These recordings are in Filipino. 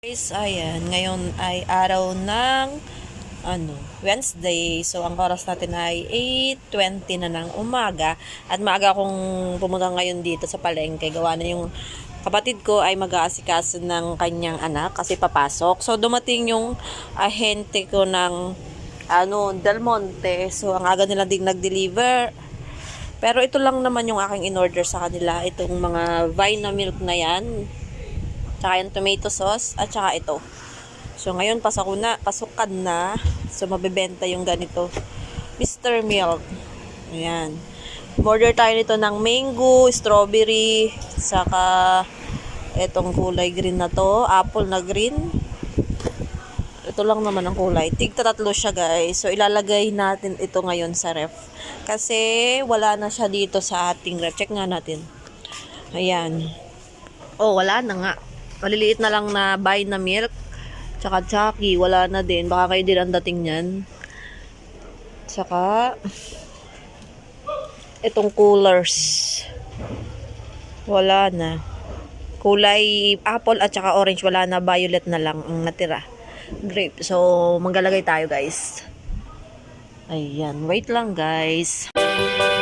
Guys, ayan, ngayon ay araw ng ano, Wednesday. So, ang oras natin ay 8.20 na ng umaga. At maaga akong pumunta ngayon dito sa palengke. Gawa na yung kapatid ko ay mag-aasikaso ng kanyang anak kasi papasok. So, dumating yung ahente ko ng ano, Del Monte. So, ang aga nila ding nag-deliver. Pero ito lang naman yung aking in-order sa kanila. Itong mga Vina milk na yan. Tsaka yung tomato sauce at tsaka ito. So ngayon pasok na, pasukan na. So mabebenta yung ganito. Mr. Milk. Ayan. Order tayo nito ng mango, strawberry, saka itong kulay green na to, apple na green. Ito lang naman ang kulay. Tigta tatlo siya guys. So ilalagay natin ito ngayon sa ref. Kasi wala na siya dito sa ating ref. Check nga natin. Ayan. Oh, wala na nga. Maliliit na lang na buy na milk. Tsaka Chucky, wala na din. Baka kayo din ang dating niyan. Tsaka, itong coolers. Wala na. Kulay apple at tsaka orange, wala na. Violet na lang ang natira. Grape. So, maglalagay tayo guys. Ayan. Wait lang guys. So,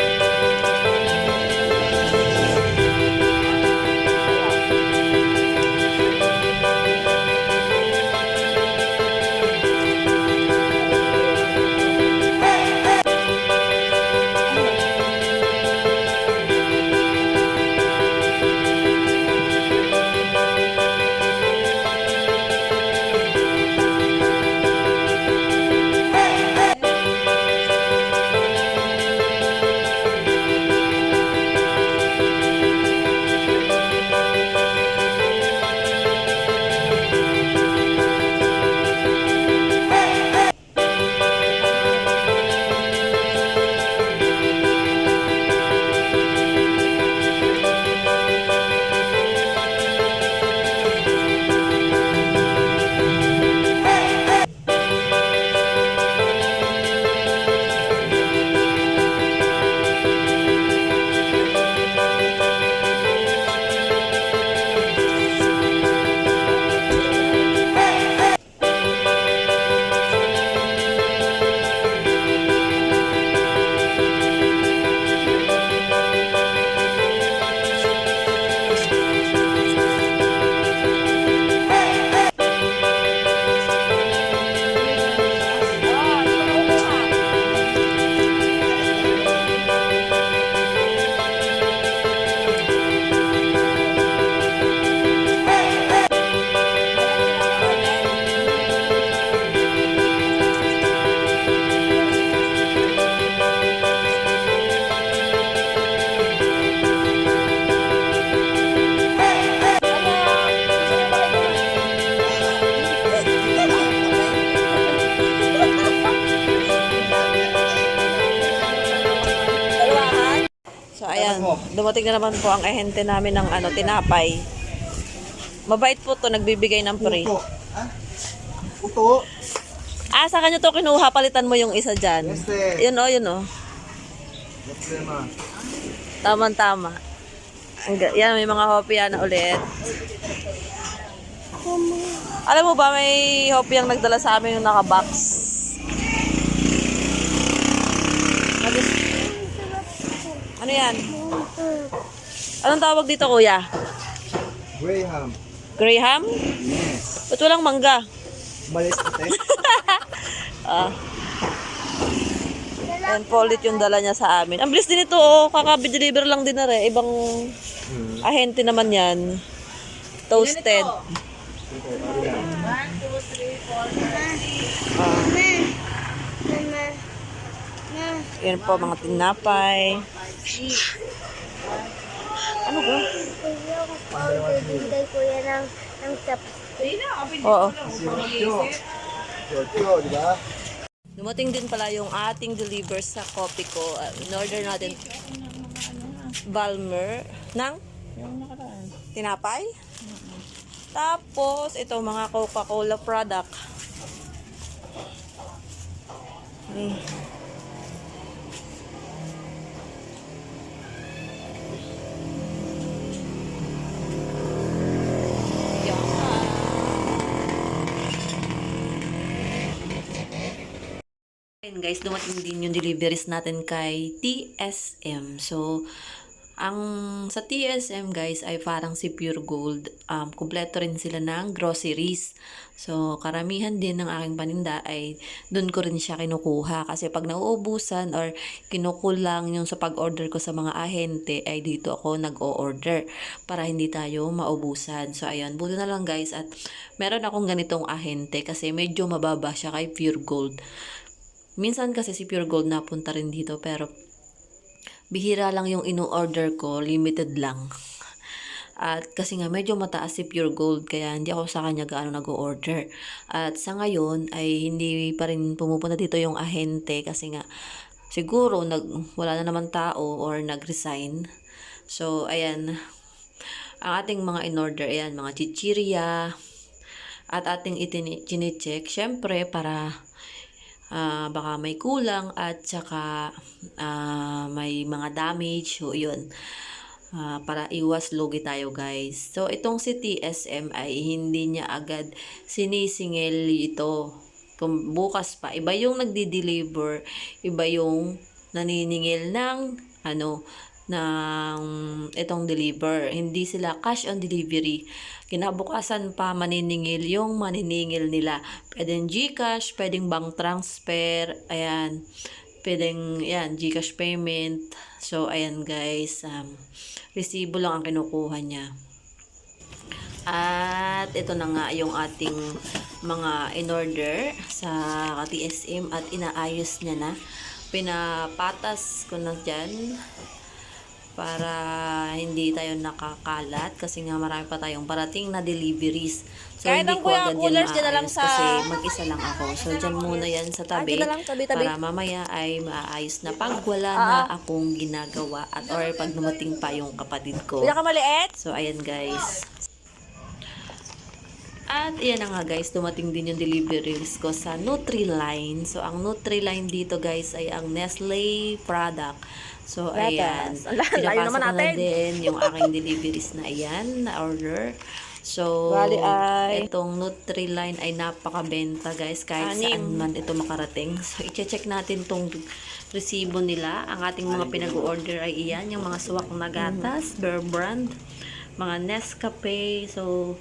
Dumating na naman po ang ahente namin ng ano, tinapay. Mabait po to, nagbibigay ng free. Upo. Ha? Upo. Ah, sa kanya to kinuha, palitan mo yung isa dyan. Yes, sir. Yun o, yun o. Problema. Tama-tama. Ang ga- Yan, may mga hopya na ulit. Alam mo ba, may hopya ang nagdala sa amin yung naka-box. Ano yan? Anong tawag dito, kuya? Graham. Graham? Yes. Ba't walang mangga? Malis puti. Ah. Ayan po ulit yung dala niya sa amin. Ang bilis din ito, oh. Kaka-deliver lang din na rin. Ibang Hmm. ahente naman yan. Toasted. Yan po, mga tinapay. Ano ba? Bigay ko yan ng, ng chop. Oo. Giorgio, di ba? Dumating din pala yung ating deliver sa coffee ko. Uh, in-order natin Balmer ng tinapay. Tapos, ito mga Coca-Cola product. Eh, And guys, dumating din yung deliveries natin kay TSM. So, ang sa TSM guys ay parang si Pure Gold. Um, kumpleto rin sila ng groceries. So, karamihan din ng aking paninda ay doon ko rin siya kinukuha. Kasi pag nauubusan or kinukulang yung sa pag-order ko sa mga ahente, ay dito ako nag-o-order para hindi tayo maubusan. So, ayan. Buti na lang guys at meron akong ganitong ahente kasi medyo mababa siya kay Pure Gold. Minsan kasi si Pure Gold napunta rin dito pero bihira lang yung ino-order ko, limited lang. At kasi nga medyo mataas si Pure Gold kaya hindi ako sa kanya gaano nag-order. At sa ngayon ay hindi pa rin pumupunta dito yung ahente kasi nga siguro nag, wala na naman tao or nag-resign. So ayan, ang ating mga in-order, ayan, mga chichirya at ating itini- chine-check, syempre para ah, baka may kulang at saka ah, may mga damage. So yun. Ah, para iwas lugi tayo guys. So itong si TSM ay hindi niya agad sinisingil ito. Kung bukas pa iba yung nagdi-deliver iba yung naniningil ng ano ng itong deliver. Hindi sila cash on delivery. Kinabukasan pa maniningil yung maniningil nila. Pwedeng Gcash pwedeng bank transfer ayan. Pwedeng yan Gcash payment. So ayan guys um, resibo lang ang kinukuha niya. At ito na nga yung ating mga in-order sa TSM at inaayos niya na. Pinapatas ko na dyan para hindi tayo nakakalat kasi nga marami pa tayong parating na deliveries. So, Kahit hindi ko kuya agad yan dyan na lang sa- kasi mag-isa lang ako. So, dyan muna yan sa tabi dyan na lang, tabi-tabi. para mamaya ay maayos na pag wala na akong ginagawa at or pag dumating pa yung kapatid ko. Pinakamaliit? So, ayan guys. At ayan na nga guys, dumating din yung deliveries ko sa Nutri-Line. So, ang Nutri-Line dito guys ay ang Nestle product. So, ayan. Pinapasok naman ko na natin. din yung aking deliveries na ayan, na order. So, Bali ay- itong Nutri-Line ay napakabenta guys, kahit Anim. saan man ito makarating. So, i-check natin tong resibo nila. Ang ating mga pinag-order ay iyan, yung mga suwak na gatas, Bear Brand, mga Nescafe, so,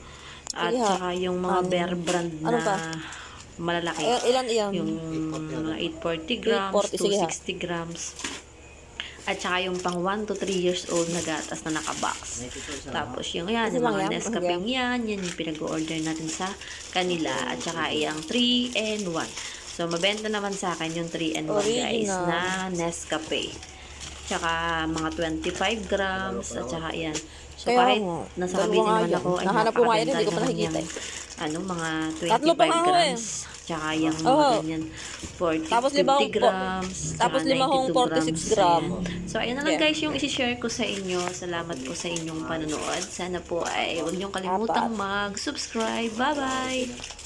at Sige ha. saka yung mga Bear Brand na ano pa? malalaki. Ay, ilan iyan? Yung mga 840 grams, 840, sige ha. 260 grams. At saka yung pang 1 to 3 years old na gatas na nakabox. Tapos yung yan, yung mga Nescafe hanggang- yan, yan yung pinag-order natin sa kanila. At saka yung 3 and 1. So, mabenta naman sa akin yung 3 and 1 guys na Nescafe. Tsaka mga 25 grams at saka yan. So Kaya kahit nasabi dalawa nga naman ako ay Nahanap ko nga napakabenta hindi ko pa nakikita yung, Ano, mga Tatlo pa 25 nga ako eh. grams. Tsaka yung mga Oo. ganyan 40, Tapos 50 limang grams. tapos limang 92 46 gram. Ayan. So, ayan na lang Yeah. guys yung isi-share ko sa inyo. Salamat po sa inyong panonood. Sana po ay huwag niyong kalimutang mag-subscribe. Bye-bye!